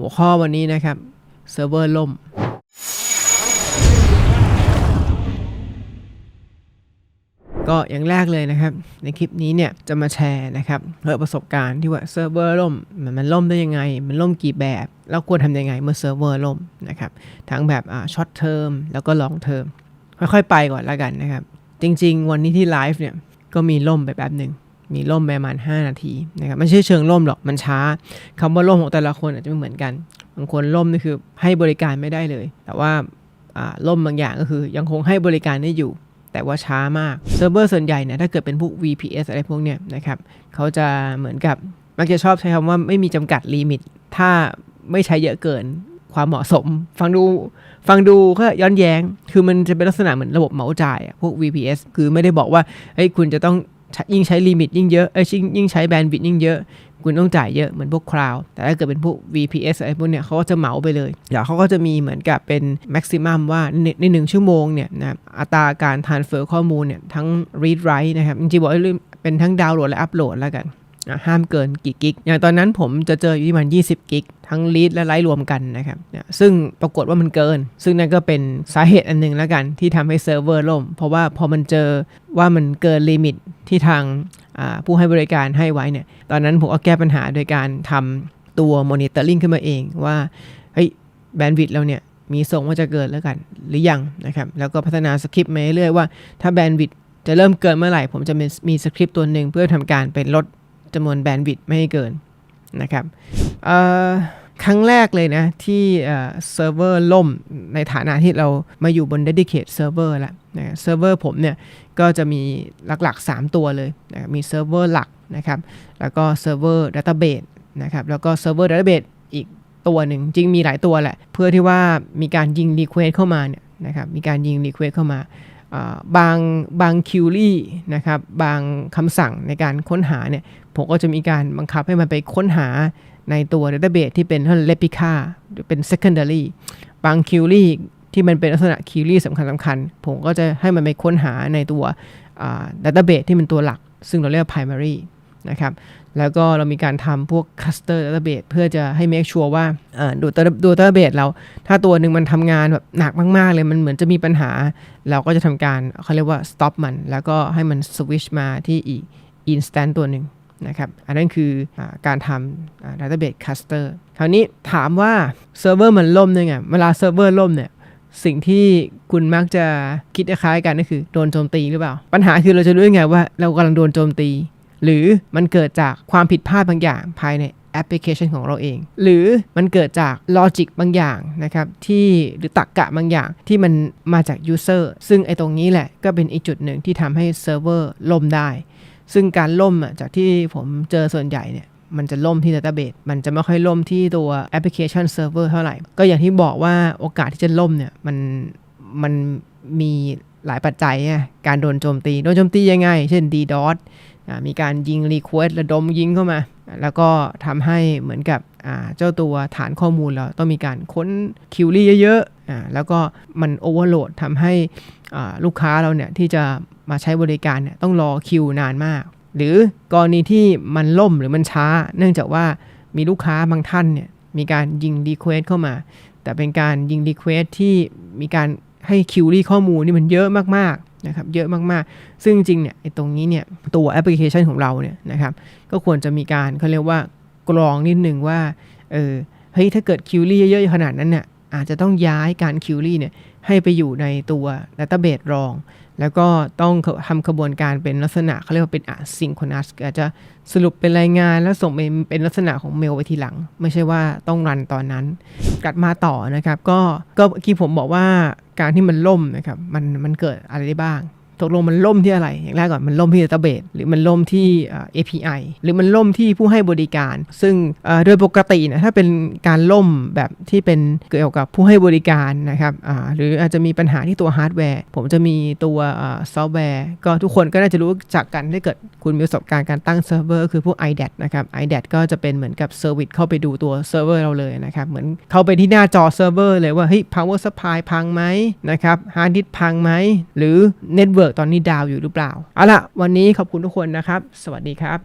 หัวข้อวันนี้นะครับ เซิร์ฟเวอร์ล่ม ก็อย่างแรกเลยนะครับ ในคลิปนี้เนี่ยจะมาแชร์นะครับเรื่องประสบการณ์ที่ว่าเซิร์ฟเวอร์ล่มมันมันล่มได้ยังไง มันล่มกี่แบบ แล้วควรทำยังไงเมื่อเซิร์ฟเวอร์ล่มนะครับทั้งแบบอ่าช็อตเทอมแล้วก็ลองเทอมค่อยๆ ไปก่อนแล้วกันนะครับ จริง ๆ วันนี้ที่ไลฟ์เนี่ยก็มีล่มไปแป๊บหนึ่ง มีล่มประมาณ 5 นาทีนะครับไม่ใช่เชิงล่มหรอกมันช้าคำว่าล่มของแต่ละคนอาจจะไม่เหมือนกันบางคนล่มนี่คือให้บริการไม่ได้เลย แต่ว่าอ่าล่มบางอย่างก็คือยังคงให้บริการได้อยู่ แต่ว่าช้ามากเซิร์ฟเวอร์ส่วนใหญ่เนี่ยถ้าเกิดเป็นพวก VPS อะไรพวกเนี้ยนะครับเขาจะเหมือนกับมักจะชอบใช้คำว่าไม่มีจำกัดลิมิต ถ้าไม่ใช้เยอะเกินความเหมาะสม ฟังดูฟังดูก็ย้อนแย้ง คือมันจะเป็นลักษณะเหมือนระบบเหมาจ่ายอะพวก VPS คือไม่ได้บอกว่าเฮ้ยคุณจะต้อง ยิ่งใช้ลิมิตยิ่งเยอะเอ้ยยิ่งยิ่งใช้แบนด์วิดยิ่งเยอะ คุณต้องจ่ายเยอะเหมือนพวกคลาวแต่ถ้าเกิดเป็นพวก VPS อะไรพวกเนี้ยเขาก็จะเหมาไปเลยเดี๋ยวเขาก็จะมีเหมือนกับเป็นแม็กซิมัมว่าในหนึ่งชั่วโมงเนี่ยนะอัตราการ transfer ข้อมูลเนี่ยทั้ง read write นะครับจริงๆบอกเป็นทั้งดาวน์โหลดและอัปโหลดแล้วกัน อะห้ามเกินกี่กิก อย่างตอนนั้นผมจะเจออยู่ที่มัน 20 กิก ทั้ง read และ write รวมกันนะครับนี่ยซึ่งปรากฏว่ามันเกิน ซึ่งนั่นก็เป็นสาเหตุอันหนึ่งแล้วกันที่ทำให้เซิร์ฟเวอร์ล่ม เพราะว่าพอมันเจอว่ามันเกินลิมิตที่ทางผู้ให้บริการให้ไว้เนี่ย ตอนนั้นผมก็แก้ปัญหาโดยการทำตัว monitoring ขึ้นมาเองว่า เฮ้ยแบนด์วิดต์เราเนี่ยมีส่งว่าจะเกินแล้วกันหรือยังนะครับ แล้วก็พัฒนาสคริปต์มาเรื่อยๆว่าถ้าแบนด์วิดต์จะเริ่มเกินเมื่อไหร่ ผมจะมีสคริปต์ตัวหนึ่งเพื่อทำการเป็นลด จำนวนแบนด์วิดต์ไม่ให้เกินนะครับครั้งแรกเลยนะ ที่เซิร์ฟเวอร์ล่มในฐานะที่เรามาอยู่บน dedicated server แล้วนะเซิร์ฟเวอร์ผมเนี่ย ก็จะมีหลักๆ 3 ตัวเลยนะมีเซิร์ฟเวอร์หลักนะครับ แล้วก็เซิร์ฟเวอร์ดัตเตอร์เบสนะครับ แล้วก็เซิร์ฟเวอร์ดัตเตอร์เบสอีกตัวหนึ่งจริงมีหลายตัวแหละ เพื่อที่ว่ามีการยิงรีเควสเข้ามาเนี่ยนะครับมีการยิงรีเควสเข้ามา บางบางคิวรี่นะครับบางคำสั่งในการค้นหาเนี่ยผมก็จะมีการบังคับให้มันไปค้นหาในตัวดัตเตอร์เบสที่เป็นเลปิค่าหรือเป็น secondary บางคิวรี่ที่มันเป็นลักษณะคิวรี่สำคัญสำคัญๆผมก็จะให้มันไปค้นหาในตัวดัตเตอร์เบสที่เป็นตัวหลัก ซึ่งเราเรียกว่า primary นะครับ แล้วก็เรามีการทำพวก cluster database เพื่อจะให้ make sure ว่าอ่าดูตัวดู database เรา ถ้าตัวหนึ่งมันทำงานแบบหนักมาก ๆ เลยมันเหมือนจะมีปัญหา เราก็จะทำการเขาเรียกว่า stop มัน แล้วก็ให้มัน switch มาที่อีก instant ตัวหนึ่งนะครับ อันนั้นคืออการทำอ่า database cluster คราวนี้ถามว่าเซิร์ฟเวอร์มันล่มเนี่ยไงเวลาเซิร์ฟเวอร์ล่มเนี่ยสิ่งที่คุณมักจะคิดคล้ายกันก็คือโดนโจมตีหรือเปล่า ปัญหาคือเราจะรู้ยังไงว่าเรากำลังโดนโจมตี หรือมันเกิดจากความผิดพลาดบางอย่างภายในแอปพลิเคชันของเราเอง หรือมันเกิดจากลอจิกบางอย่างนะครับที่หรือตรรกกะบางอย่างที่มันมาจากยูเซอร์ซึ่งไอ้ตรงนี้แหละก็เป็นอีกจุดหนึ่งที่ทำให้เซิร์ฟเวอร์ล่มได้ ซึ่งการล่มอะจากที่ผมเจอส่วนใหญ่เนี่ยมันจะล่มที่ Database มันจะไม่ค่อยล่มที่ตัวแอปพลิเคชันเซิร์ฟเวอร์เท่าไหร่ ก็อย่างที่บอกว่าโอกาสที่จะล่มเนี่ยมันมันมีหลายปัจจัยอะการโดนโจมตี โดนโจมตียังไง เช่น DDoS อ่า มีการยิง Request ระดมยิงเข้ามา แล้วก็ทำให้เหมือนกับเจ้าตัวฐานข้อมูลเราต้องมีการค้นคิวรี่เยอะๆแล้วก็มันโอเวอร์โหลดทำให้ลูกค้าเราเนี่ยที่จะมาใช้บริการเนี่ยต้องรอคิวนานมาก หรือกรณีที่มันล่มหรือมันช้า เนื่องจากว่ามีลูกค้าบางท่านเนี่ยมีการยิงรีเควสเข้ามา แต่เป็นการยิงรีเควสที่มีการให้คิวรี่ข้อมูลนี่มันเยอะมากๆ นะครับเยอะมากๆ ซึ่งจริงเนี่ยไอ้ตรงนี้เนี่ยตัวแอปพลิเคชันของเราเนี่ยนะครับก็ควรจะมีการเขาเรียกว่ากรองนิดนึงว่าเออเฮ้ยถ้าเกิดคิวรี่เยอะๆขนาดนั้นเนี่ย อาจจะต้องย้ายการคิวรี่เนี่ยให้ไปอยู่ในตัวดัตเตอร์เบสรอง แล้วก็ต้องทำกระบวนการเป็นลักษณะเขาเรียกว่าเป็นอะซิงโครนัสอาจจะสรุปเป็นรายงานแล้วส่งเป็นเป็นลักษณะของเมลไปทีหลัง ไม่ใช่ว่าต้องรันตอนนั้น กลับมาต่อนะครับ ก็ก็เมื่อกี้ผมบอกว่าการที่มันล่มนะครับมันมันเกิดอะไรได้บ้าง ตกลงมันล่มที่อะไร อย่างแรกก่อนมันล่มที่ดัตเตอร์เบสหรือมันล่มที่ API หรือมันล่มที่ผู้ให้บริการ ซึ่งโดยปกตินะถ้าเป็นการล่มแบบที่เป็นเกี่ยวกับผู้ให้บริการนะครับหรืออาจจะมีปัญหาที่ตัวฮาร์ดแวร์ ผมจะมีตัวซอฟต์แวร์ ก็ทุกคนก็น่าจะรู้จักกันถ้าเกิดคุณมีประสบการณ์การตั้งเซิร์ฟเวอร์คือพวก IDAT นะครับ IDAT ก็จะเป็นเหมือนกับเซอร์วิสเข้าไปดูตัวเซิร์ฟเวอร์เราเลยนะครับ เหมือนเข้าไปที่หน้าจอเซิร์ฟเวอร์เลยว่าเฮ้ย power supply พังไหมนะครับ hard disk พังไหมหรือ network ตอนนี้ดาวอยู่หรือเปล่า เอาล่ะ วันนี้ขอบคุณทุกคนนะครับ สวัสดีครับ